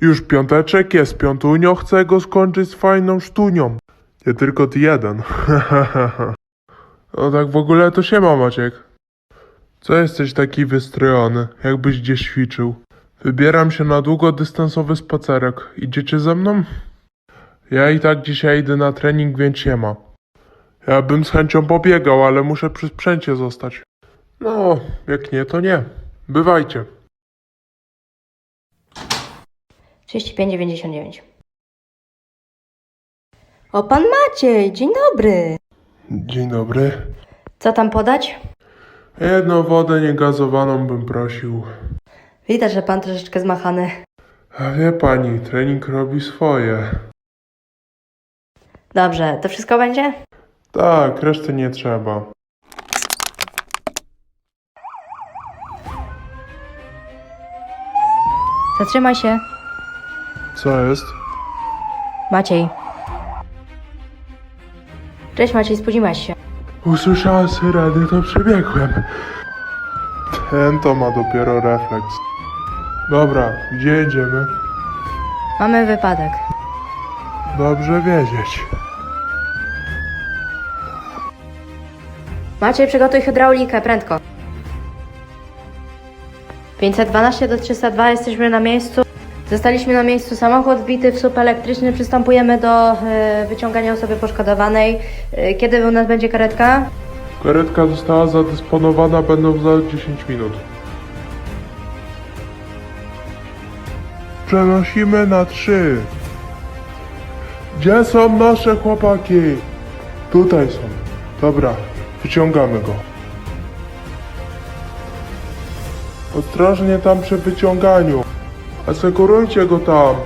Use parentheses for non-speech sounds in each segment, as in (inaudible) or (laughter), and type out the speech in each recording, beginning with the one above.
Już piąteczek jest, piątunio, chcę go skończyć z fajną sztunią. Nie tylko ty jeden. (laughs) no tak w ogóle to się ma, Maciek. Co jesteś taki wystrojony, jakbyś gdzieś ćwiczył? Wybieram się na długodystansowy spacerek. Idziecie ze mną? Ja i tak dzisiaj idę na trening, więc się ma. Ja bym z chęcią pobiegał, ale muszę przy sprzęcie zostać. No, jak nie, to nie. Bywajcie. 35,99. O, pan Maciej, dzień dobry. Dzień dobry. Co tam podać? Jedną wodę niegazowaną bym prosił. Widać, że pan troszeczkę zmachany. A wie pani, trening robi swoje. Dobrze, to wszystko będzie? Tak, reszty nie trzeba. Zatrzymaj się. Co jest? Maciej. Cześć Maciej, spóźniłaś się. Usłyszałem syreny, to przebiegłem. Ten to ma dopiero refleks. Dobra, gdzie jedziemy? Mamy wypadek. Dobrze wiedzieć. Maciej, przygotuj hydraulikę, prędko. 512 do 302, jesteśmy na miejscu. Zostaliśmy na miejscu, samochód wbity w słup elektryczny, przystępujemy do e, wyciągania osoby poszkodowanej. E, kiedy u nas będzie karetka? Karetka została zadysponowana, będą za 10 minut. Przenosimy na 3. Gdzie są nasze chłopaki? Tutaj są. Dobra, wyciągamy go. Ostrożnie tam przy wyciąganiu. Asekurujcie go tam.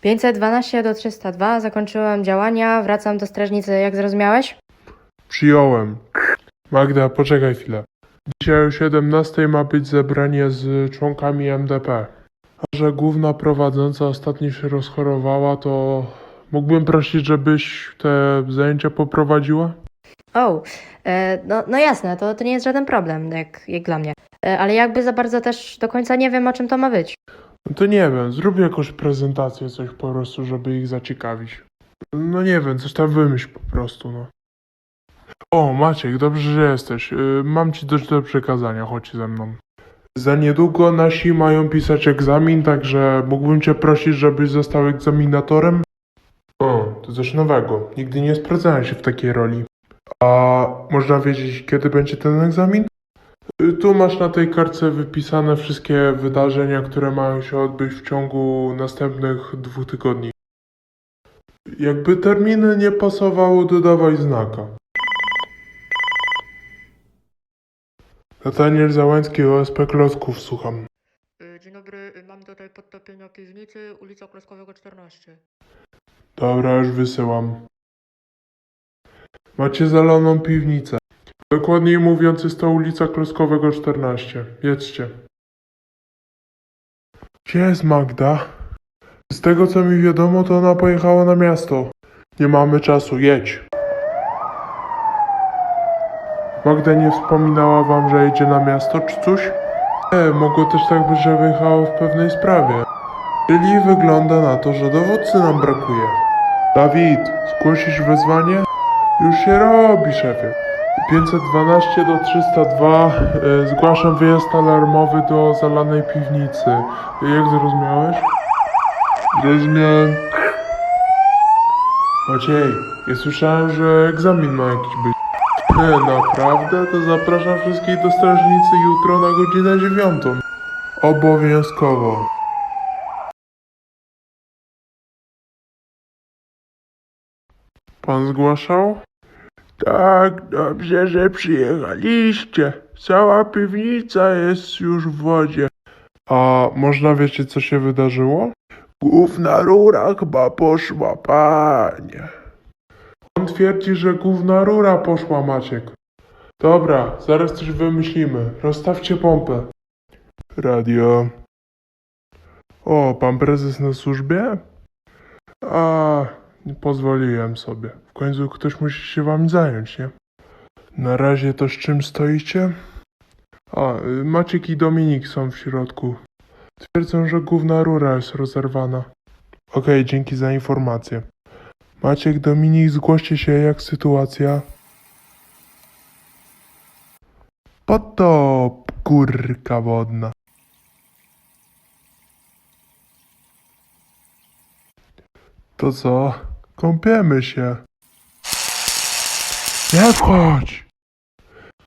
512 do 302, zakończyłem działania, wracam do strażnicy, jak zrozumiałeś? Przyjąłem. Magda, poczekaj chwilę. Dzisiaj o 17 ma być zebranie z członkami MDP. A że główna prowadząca ostatnio się rozchorowała, to mógłbym prosić, żebyś te zajęcia poprowadziła? O, e, no, no jasne, to, to nie jest żaden problem, jak, jak dla mnie. E, ale jakby za bardzo też do końca nie wiem, o czym to ma być. No to nie wiem, zrób jakąś prezentację, coś po prostu, żeby ich zaciekawić. No nie wiem, coś tam wymyśl po prostu, no. O, Maciek, dobrze, że jesteś. Y, Mam ci coś do przekazania, chodź ze mną. Za niedługo nasi mają pisać egzamin, także mógłbym cię prosić, żebyś został egzaminatorem? O, to coś nowego. Nigdy nie sprawdzałem się w takiej roli. A można wiedzieć, kiedy będzie ten egzamin? Y, Tu masz na tej kartce wypisane wszystkie wydarzenia, które mają się odbyć w ciągu następnych dwóch tygodni. Jakby terminy nie pasowały, dodawaj znaka. Nataniel Załęcki, OSP Klocków, słucham. Y, Dzień dobry, y, mam tutaj podtopienia piwnicy, ulica Kloskowego 14. Dobra, już wysyłam. Macie zaloną piwnicę. Dokładniej mówiąc, jest to ulica Kloskowego 14. Jedźcie. Gdzie jest Magda? Z tego co mi wiadomo, to ona pojechała na miasto. Nie mamy czasu, jedź. Magda nie wspominała wam, że jedzie na miasto, czy coś? E, mogło też tak być, że wyjechała w pewnej sprawie. Czyli wygląda na to, że dowódcy nam brakuje. Dawid, zgłosisz wezwanie? Już się robi, szefie. 512 do 302. E, zgłaszam wyjazd alarmowy do zalanej piwnicy. Jak zrozumiałeś? Zrozumiałem. Maciej, ja słyszałem, że egzamin ma jakiś być. E, naprawdę? To zapraszam wszystkich do strażnicy jutro na godzinę dziewiątą. Obowiązkowo. Pan zgłaszał? Tak, dobrze, że przyjechaliście. Cała piwnica jest już w wodzie. A można wiecie, co się wydarzyło? Główna rura chyba poszła, panie. On twierdzi, że główna rura poszła, Maciek. Dobra, zaraz coś wymyślimy. Rozstawcie pompę. Radio. O, pan prezes na służbie? A, pozwoliłem sobie. W końcu ktoś musi się wami zająć, nie? Na razie to z czym stoicie? A, Maciek i Dominik są w środku. Twierdzą, że główna rura jest rozerwana. Okej, dzięki za informację. Maciek, Dominik, zgłoście się, jak sytuacja? Potop, kurka wodna. To co? Kąpiemy się. Nie wchodź!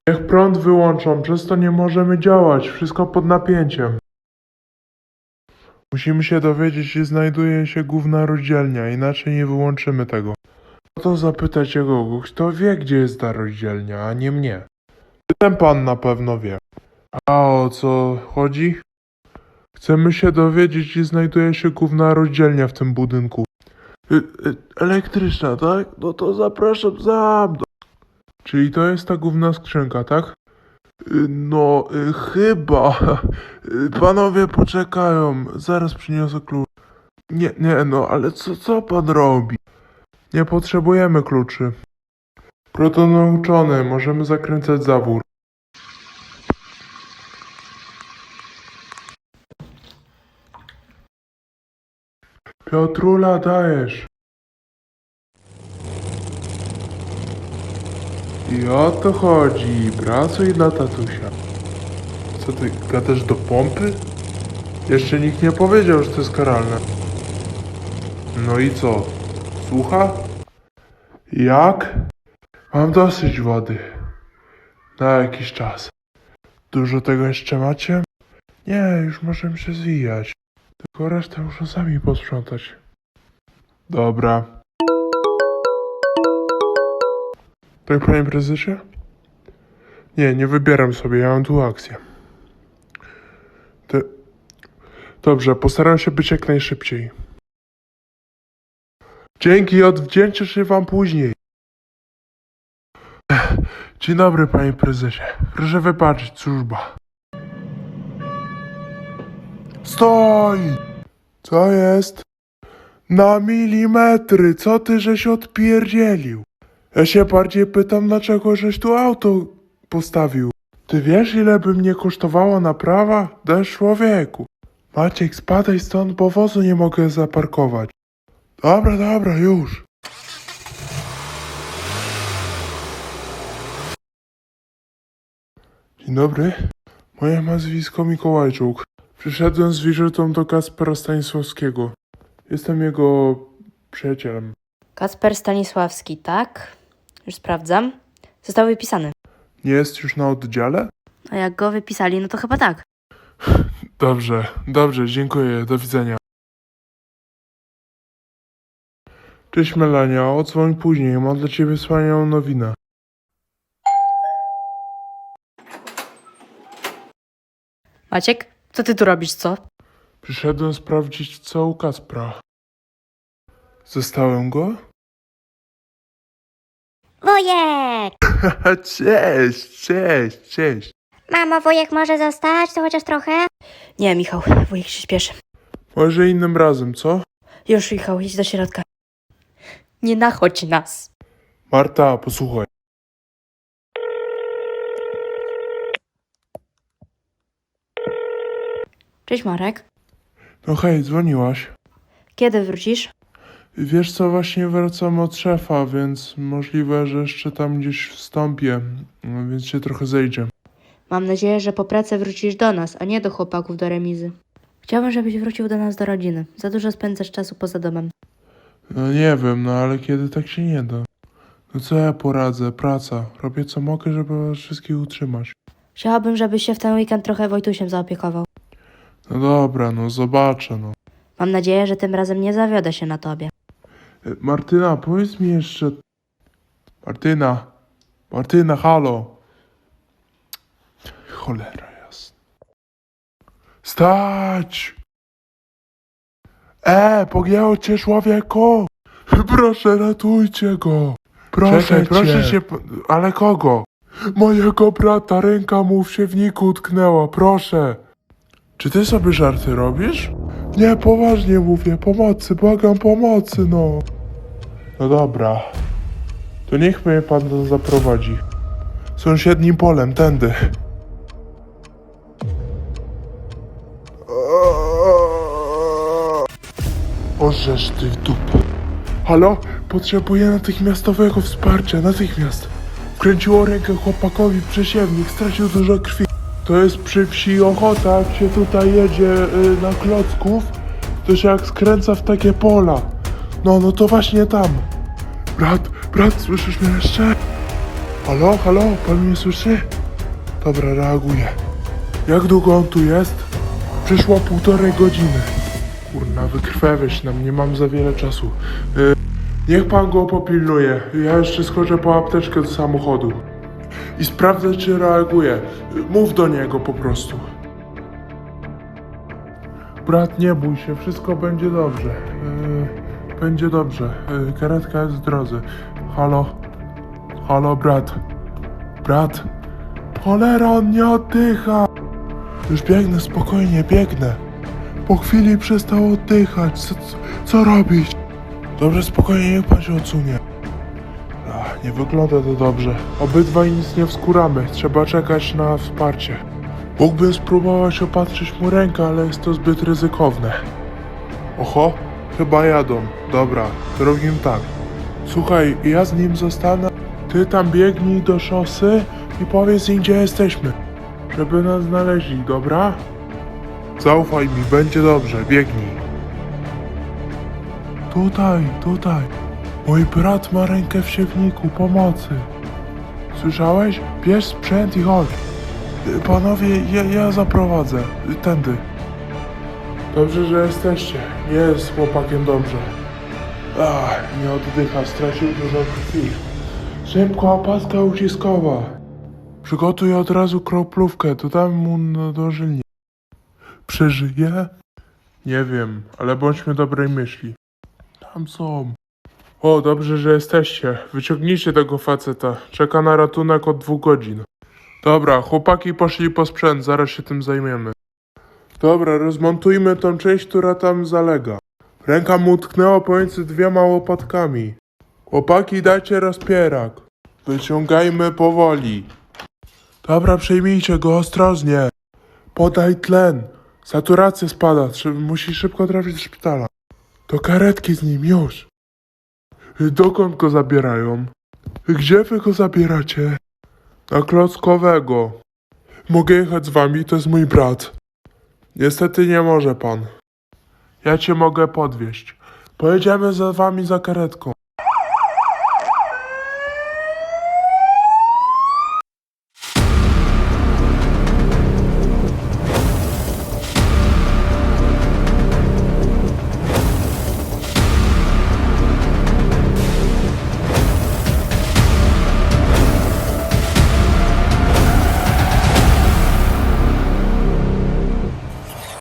Niech prąd wyłączą, przez to nie możemy działać, wszystko pod napięciem. Musimy się dowiedzieć, gdzie znajduje się główna rozdzielnia, inaczej nie wyłączymy tego. No to zapytać jego kto wie, gdzie jest ta rozdzielnia, a nie mnie. Ten pan na pewno wie. A o co chodzi? Chcemy się dowiedzieć, gdzie znajduje się główna rozdzielnia w tym budynku. Y, y, elektryczna, tak? No to zapraszam za mną. Czyli to jest ta główna skrzynka, tak? Y, No, chyba. Panowie poczekają, zaraz przyniosę klucz. Nie, nie, no, ale co, co pan robi? Nie potrzebujemy kluczy. Proto nauczony, możemy zakręcać zawór. Piotrula, dajesz. I o to chodzi. Pracuj dla tatusia. Co ty, gadasz do pompy? Jeszcze nikt nie powiedział, że to jest karalne. No i co? Słucha? Jak? Mam dosyć wody. Na jakiś czas. Dużo tego jeszcze macie? Nie, już możemy się zwijać. Tylko resztę muszę sami posprzątać. Dobra. Tak, panie prezesie? Nie, nie wybieram sobie, ja mam tu akcję. Te... Dobrze, postaram się być jak najszybciej. Dzięki, odwdzięczę się wam później. Dzień dobry, panie prezesie. Proszę wybaczyć, służba. Stoj! Co jest? Na milimetry, co ty żeś odpierdzielił? Ja się bardziej pytam, dlaczego żeś tu auto postawił. Ty wiesz, ile by mnie kosztowało naprawa? Dasz człowieku. Maciek, spadaj stąd, bo wozu nie mogę zaparkować. Dobra, dobra, już. Dzień dobry. Moje nazwisko Mikołajczuk. Przyszedłem z wizytą do Kaspera Stanisławskiego. Jestem jego przyjacielem. Kasper Stanisławski, tak? Już sprawdzam. Został wypisany. Nie jest już na oddziale? A jak go wypisali, no to chyba tak. (laughs) Dobrze, dobrze, dziękuję, do widzenia. Cześć Melania, odzwoń później, mam dla ciebie wspaniałą nowinę. Maciek, co ty tu robisz, co? Przyszedłem sprawdzić co u Kaspra. Zostałem go? Wujek! (laughs) cześć, cześć, cześć. Mamo, wujek może zostać, to chociaż trochę? Nie, Michał, wujek się śpieszy. Może innym razem, co? Już, Michał, idź do środka. Nie nachodź nas. Marta, posłuchaj. Cześć, Marek. No hej, dzwoniłaś. Kiedy wrócisz? Wiesz co, właśnie wracam od szefa, więc możliwe, że jeszcze tam gdzieś wstąpię, więc się trochę zejdzie. Mam nadzieję, że po pracy wrócisz do nas, a nie do chłopaków do remizy. Chciałbym, żebyś wrócił do nas do rodziny. Za dużo spędzasz czasu poza domem. No nie wiem, no ale kiedy tak się nie da? No co ja poradzę? Praca. Robię co mogę, żeby was wszystkich utrzymać. Chciałabym, żebyś się w ten weekend trochę Wojtusiem zaopiekował. No dobra, no zobaczę, no. Mam nadzieję, że tym razem nie zawiodę się na tobie. E, Martyna, powiedz mi jeszcze... Martyna! Martyna, halo! Cholera jasna. Stać! E, pogięło cię człowieku! Proszę, ratujcie go! Proszę Czekaj, cię. proszę cię, Ale kogo? Mojego brata, ręka mu w siewniku utknęła, proszę! Czy ty sobie żarty robisz? Nie, poważnie mówię, pomocy, błagam pomocy, no. No dobra. To niech mnie pan to zaprowadzi. Sąsiednim polem, tędy. Orzesz ty dupę. Halo? Potrzebuję natychmiastowego wsparcia, natychmiast. Wkręciło rękę chłopakowi przesiewnik, stracił dużo krwi. To jest przy wsi Ochota, jak się tutaj jedzie y, na klocków, to się jak skręca w takie pola. No, no to właśnie tam. Brat, brat, słyszysz mnie jeszcze? Halo, halo, pan mnie słyszy? Dobra, reaguję. Jak długo on tu jest? Przyszło półtorej godziny. Kurna, wykrwawiać nam, nie mam za wiele czasu. Y, niech pan go popilnuje. Ja jeszcze skoczę po apteczkę do samochodu. I sprawdzę, czy reaguje. Mów do niego po prostu. Brat, nie bój się, wszystko będzie dobrze. Y, będzie dobrze. Y, karetka jest w drodze. Halo? Halo, brat? Brat? Cholera, on nie oddycha! Już biegnę, spokojnie, biegnę. Po chwili przestał oddychać. Co, co, co robić? Dobrze, spokojnie, niech pan się odsunie. Nie wygląda to dobrze. Obydwaj nic nie wskuramy. Trzeba czekać na wsparcie. Mógłbym spróbować opatrzyć mu rękę, ale jest to zbyt ryzykowne. Oho, chyba jadą. Dobra, robimy tak. Słuchaj, ja z nim zostanę. Ty tam biegnij do szosy i powiedz im, gdzie jesteśmy. Żeby nas znaleźli, dobra? Zaufaj mi, będzie dobrze, biegnij. Tutaj, tutaj. Mój brat ma rękę w siewniku, pomocy. Słyszałeś? Bierz sprzęt i chodź. Panowie, ja, ja zaprowadzę. Tędy. Dobrze, że jesteście. Jest chłopakiem dobrze. Ach, nie oddycha, stracił dużo krwi. Szybko, opaska uciskowa. Przygotuj od razu kroplówkę, dodam mu na dożylnie. Przeżyje? Nie wiem, ale bądźmy dobrej myśli. Tam są. O, dobrze, że jesteście. Wyciągnijcie tego faceta. Czeka na ratunek od dwóch godzin. Dobra, chłopaki poszli po sprzęt, zaraz się tym zajmiemy. Dobra, rozmontujmy tą część, która tam zalega. Ręka mu utknęła pomiędzy dwiema łopatkami. Chłopaki, dajcie rozpierak. Wyciągajmy powoli. Dobra, przejmijcie go ostrożnie. Podaj tlen. Saturacja spada. Musi szybko trafić do szpitala. Do karetki z nim już. Dokąd go zabierają? Gdzie wy go zabieracie? Na klockowego. Mogę jechać z wami, to jest mój brat. Niestety nie może pan. Ja cię mogę podwieźć. Pojedziemy za wami za karetką.